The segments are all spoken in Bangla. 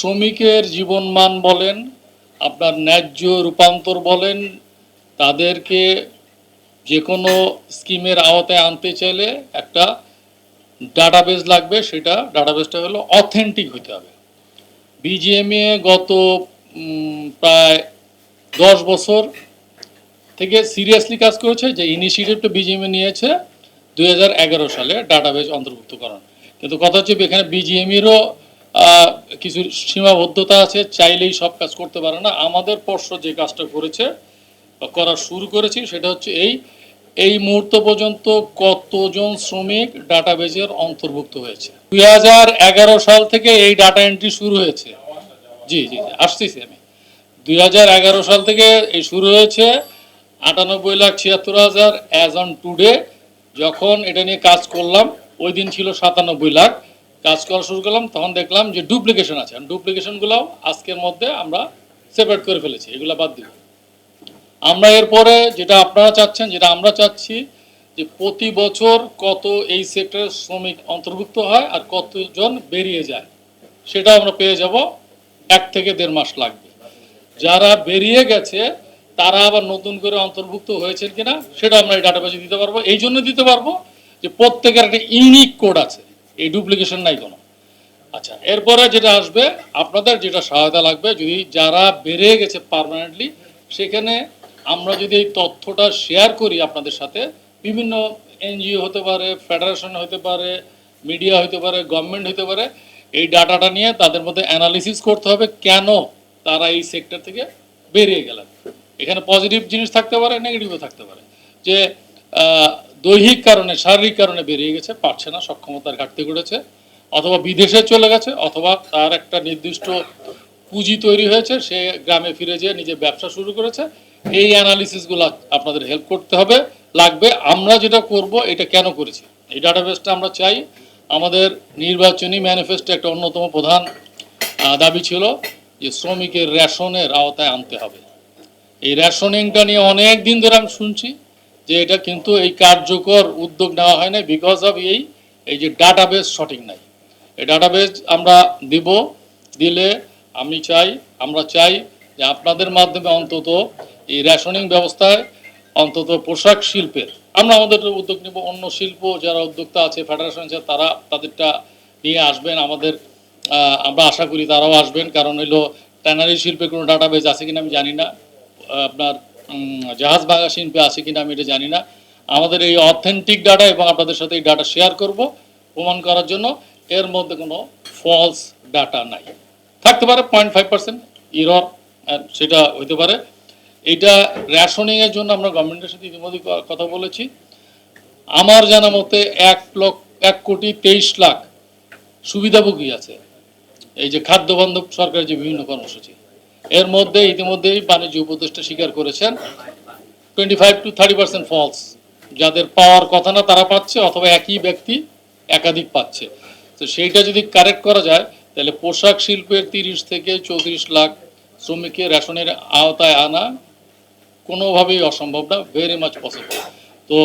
শ্রমিকের জীবনমান বলেন, আপনার ন্যায্য রূপান্তর বলেন, তাদেরকে যে কোনো স্কিমের আওতায় আনতে চাইলে একটা ডাটাবেস লাগবে, সেটা ডাটাবেসটা হলো অথেন্টিক হতে হবে। বিজিএমএ গত প্রায় দশ বছর থেকে সিরিয়াসলি কাজ করেছে, যে ইনিশিয়েটিভটা বিজিএমএ নিয়েছে দু হাজার এগারো সালে ডাটাবেস অন্তর্ভুক্তকরণ কিন্তু কথা হচ্ছে এখানে বিজিএমইরও কিছু সীমাবদ্ধতা আছে, চাইলেই সব কাজ করতে পারে না। আমাদের পর্ষদ যে কাজটা করেছে করা শুরু করেছি সেটা হচ্ছে এই এই মুহূর্ত পর্যন্ত কতজন শ্রমিক ডাটাবেজের অন্তর্ভুক্ত হয়েছে? দুই হাজার এগারো সাল থেকে এই ডাটা এন্ট্রি শুরু হয়েছে। জি জি আসতেছি আমি। দুই হাজার এগারো সাল থেকে এই শুরু হয়েছে। আটানব্বই লাখ ছিয়াত্তর হাজার অ্যাজ অন টুডে যখন এটা নিয়ে কাজ করলাম, ওই দিন ছিল সাতানব্বই লাখ। কাজ করা শুরু করলাম, তখন দেখলাম যে ডুপ্লিকেশন আছে। ডুপ্লিকেশনগুলোও আজকের মধ্যে আমরা সেপারেট করে ফেলেছি, এগুলো বাদ দিব। আমরা এরপরে যেটা আপনারা চাচ্ছেন, যেটা আমরা চাচ্ছি, যে প্রতি বছর কত এই সেক্টরের শ্রমিক অন্তর্ভুক্ত হয় আর কতজন বেরিয়ে যায় সেটা আমরা পেয়ে যাব এক থেকে দেড় মাস লাগবে। যারা বেরিয়ে গেছে, তারা আবার নতুন করে অন্তর্ভুক্ত হয়েছেন কিনা, সেটা আমরা এই ডাটাবেজে দিতে পারব। এই জন্য দিতে পারব যে প্রত্যেকের একটা ইউনিক কোড আছে। এই ডুপ্লিকেশন নাই কোনো। আচ্ছা এরপরে যেটা আসবে, আপনাদের যেটা সহায়তা লাগবে, যদি যারা বেড়ে গেছে পার্মানেন্টলি সেখানে আমরা যদি এই তথ্যটা শেয়ার করি আপনাদের সাথে, বিভিন্ন এনজিও হতে পারে ফেডারেশন হতে পারে মিডিয়া হতে পারে গভর্নমেন্ট হতে পারে, এই ডাটাটা নিয়ে তাদের মধ্যে অ্যানালিসিস করতে হবে কেন তারা এই সেক্টর থেকে বেরিয়ে গেলেন। এখানে পজিটিভ জিনিস থাকতে পারে নেগেটিভও থাকতে পারে। যে দৈহিক কারণে, শারীরিক কারণে বেরিয়ে গেছে, পারছে না, সক্ষমতার ঘাটতি ঘটেছে, অথবা বিদেশে চলে গেছে, অথবা তার একটা নির্দিষ্ট পুঁজি তৈরি হয়েছে, সে গ্রামে ফিরে যেয়ে নিজে ব্যবসা শুরু করেছে। এই অ্যানালিসিসগুলো আপনাদের হেল্প করতে হবে, লাগবে। আমরা যেটা করব, এটা কেন করেছি? এই ডাটাবেসটা আমরা চাই। আমাদের নির্বাচনী ম্যানিফেস্টো একটা অন্যতম প্রধান দাবি ছিল যে শ্রমিকের রেশনের আওতায় আনতে হবে। এই রেশনিংটা নিয়ে অনেক দিন ধরে আমি শুনছি। যে এটা কিন্তু এই কার্যকর উদ্যোগ নেওয়া হয় না বিকজ অফ এই এই যে ডাটাবেস সঠিক নাই। এই ডাটাবেস আমরা দিব, দিলে আমি চাই, আমরা চাই যে আপনাদের মাধ্যমে অন্তত এই রেশনিং ব্যবস্থায় অন্তত পোশাক শিল্পের, আমরা আমাদের উদ্যোগ নেব, অন্য শিল্প যারা উদ্যোক্তা আছে ফেডারেশন আছে, তারা তাদেরটা নিয়ে আসবেন, আমাদের আমরা আশা করি তারাও আসবেন, কারণ হইল ট্যানারি শিল্পে কোনো ডাটাবেস আছে কিনা আমি জানি না। আপনার জাহাজ ভাঙা শিল্পে আছে কিনা আমি এটা জানি না। আমাদের এই অথেন্টিক ডাটা এবং আপনাদের সাথে এই ডাটা শেয়ার করব, প্রমাণ করার জন্য। এর মধ্যে কোনো ফলস ডাটা নাই। থাকতে পারে পয়েন্ট ফাইভ পার্সেন্ট ইরর সেটা হইতে পারে। এটা রেশনিংয়ের জন্য আমরা গভর্নমেন্টের সাথে ইতিমধ্যে কথা বলেছি। আমার জানা মতে এক লক্ষ, এক কোটি তেইশ লাখ সুবিধাভোগী আছে। এই যে খাদ্য বান্ধব সরকারের যে বিভিন্ন কর্মসূচি এর মধ্যে ইতিমধ্যেই বাণিজ্য উপদেষ্টা স্বীকার করেছেন twenty five to thirty percent falls যাদের পাওয়ার কথা না, তারা পাচ্ছে, অথবা একই ব্যক্তি একাধিক পাচ্ছে। তো সেইটা যদি কারেক্ট করা যায়, তাহলে পোশাক শিল্পের তিরিশ থেকে চৌত্রিশ লাখ শ্রমিককে রেশনের আওতায় আনা কোনোভাবেই অসম্ভব না ভেরি মাচ পসিবল তো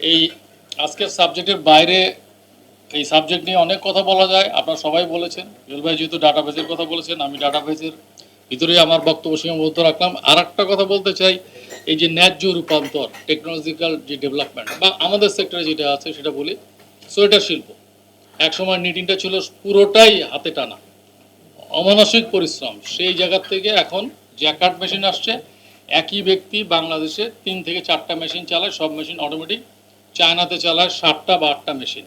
এই আজকের সাবজেক্টের বাইরে এই সাবজেক্ট নিয়ে অনেক কথা বলা যায়, আপনারা সবাই বলেছেন। জুয়েল ভাই যেহেতু ডাটাবেজের কথা বলেছেন, আমি ডাটাবেজের ভিতরেই আমার বক্তব্য সীমাবদ্ধ রাখলাম। আর একটা কথা বলতে চাই, এই যে ন্যায্য রূপান্তর টেকনোলজিক্যাল যে ডেভেলপমেন্ট বা আমাদের সেক্টরে যেটা আছে সেটা বলি, সোয়েটার শিল্প। একসময় নিটিংটা ছিল পুরোটাই হাতে টানা। অমানসিক পরিশ্রম, সেই জায়গার থেকে এখন জ্যাকার্ড মেশিন আসছে। একই ব্যক্তি বাংলাদেশে তিন থেকে চারটা মেশিন চালায়, সব মেশিন অটোমেটিক চায়নাতে চালায় সাতটা বা আটটা মেশিন।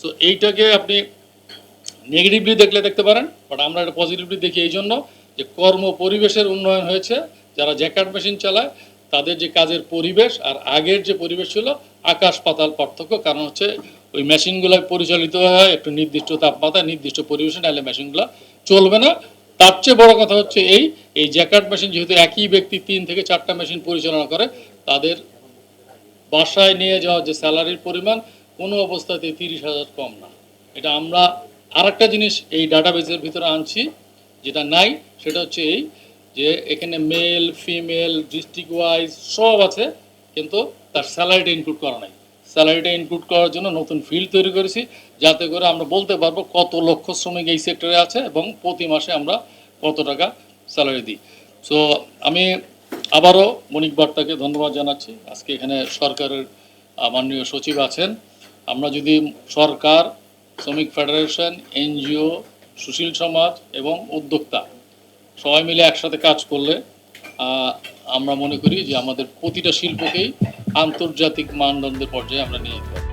সো এইটাকে আপনি নেগেটিভলি দেখলে দেখতে পারেন বাট আমরা এটা পজিটিভলি দেখি এই জন্য। যে কর্ম পরিবেশের উন্নয়ন হয়েছে, যারা জ্যাকার্ড মেশিন চালায়, তাদের যে কাজের পরিবেশ আর আগের যে পরিবেশ ছিল, আকাশ পাতাল পার্থক্য, কারণ হচ্ছে ওই মেশিনগুলো পরিচালিত হয়, একটু নির্দিষ্ট তাপমাত্রা নির্দিষ্ট পরিবেশে, নাহলে মেশিনগুলো চলবে না। তার চেয়ে বড় কথা হচ্ছে এই এই জ্যাকার্ড মেশিন যেহেতু একই ব্যক্তি তিন থেকে চারটা মেশিন পরিচালনা করে, তাদের বাসায় নিয়ে যাওয়া যে স্যালারির পরিমাণ, কোনো অবস্থাতে তিরিশ হাজার কম না। এটা আমরা আরেকটা জিনিস এই ডাটাবেসের ভিতরে আনছি, যেটা নাই সেটা হচ্ছে এই যে এখানে মেল ফিমেল ডিস্ট্রিক্ট ওয়াইজ সব আছে, কিন্তু তার স্যালারিটা ইনক্লুড করা নাই। স্যালারিটা ইনক্লুড করার জন্য নতুন ফিল্ড তৈরি করেছি, যাতে করে আমরা বলতে পারব কত লক্ষ শ্রমিক এই সেক্টরে আছে এবং প্রতি মাসে আমরা কত টাকা স্যালারি দিই। সো আমি আবারও মনিক বার্তাকে ধন্যবাদ জানাচ্ছি। আজকে এখানে সরকারের মাননীয় সচিব আছেন। আমরা যদি সরকার, শ্রমিক ফেডারেশন এনজিও, সুশীল সমাজ এবং উদ্যোক্তা সবাই মিলে একসাথে কাজ করলে আমরা মনে করি যে আমাদের প্রতিটা শিল্পকেই আন্তর্জাতিক মানদণ্ডের পর্যায়ে আমরা নিয়ে যেতে পারব